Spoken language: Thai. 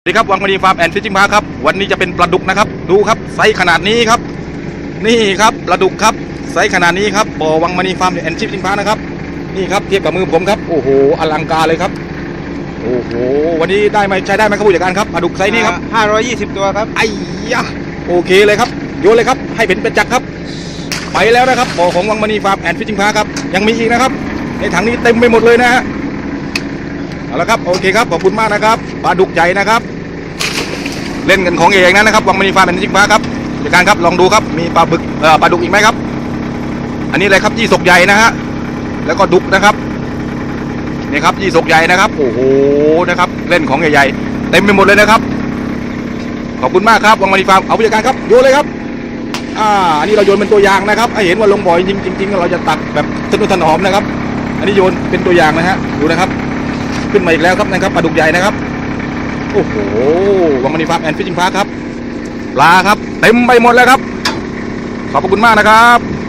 สวัสดีครับวังมณีฟาร์มแอนด์ฟิชชิงพาครับวันนี้จะเป็นปลาดุกนะครับ ดูครับไซส์ขนาดนี้ครับ นี่ครับปลาดุกครับไซส์ขนาดนี้ครับบ่อวังมณีฟาร์มแอนด์ฟิชชิงพานะครับนี่ครับเทียบกับมือผมครับโอ้โหอลังการเลยครับโอ้โหวันนี้ได้ไหมใช้ได้ไหมครับผู้จัดการครับปลาดุกไซส์นี้ครับห้าร้อยยี่สิบตัวครับไอ้ยะโอเคเลยครับโยนเลยครับให้เป็นเป็นจักรครับ ไปแล้วนะครับบ่อของวังมณีฟาร์มแอนด์ฟิชชิงพาครับยังมีอีกนะครับในถังนี้เต็มไปหมดเลยนะฮะเอาละครับโอเคครับขอบคุณมากนะครับปลาดุกใหญ่นะครับ เล่นกันของเองนะนะครับวังมณีฟาร์มแอนด์ฟิชชิงพาครับผู้จัดการครับลองดูครับมีปลาบึกปลาดุกอีกไหมครับ อันนี้อะไรครับยี่สกใหญ่นะฮะแล้วก็ดุกนะครับนี่ครับยี่สกใหญ่นะครับโอ้โหนะครับ เล่นของใหญ่ๆเต็มไปหมดเลยนะครับขอบคุณมากครับวังมณีฟาร์มเอาผู้จัดการครับโยนเลยครับอ่าอันนี้เราโยนเป็นตัวอย่างนะครับให้เห็นว่าลงบ่อยจริงๆจริงๆเราจะตักแบบทนุถนอมนะครับ อันนี้โยนเป็นตัวอย่างนะฮะดูนะครับ ขึ้นมาอีกแล้วครับนะครับปลาดุกใหญ่นะครับ โอ้โหวังมณีฟาร์มแอนด์ฟิชชิงพาร์คครับ ปลาครับ เต็มไปหมดแล้วครับ ขอบพระคุณมากนะครับ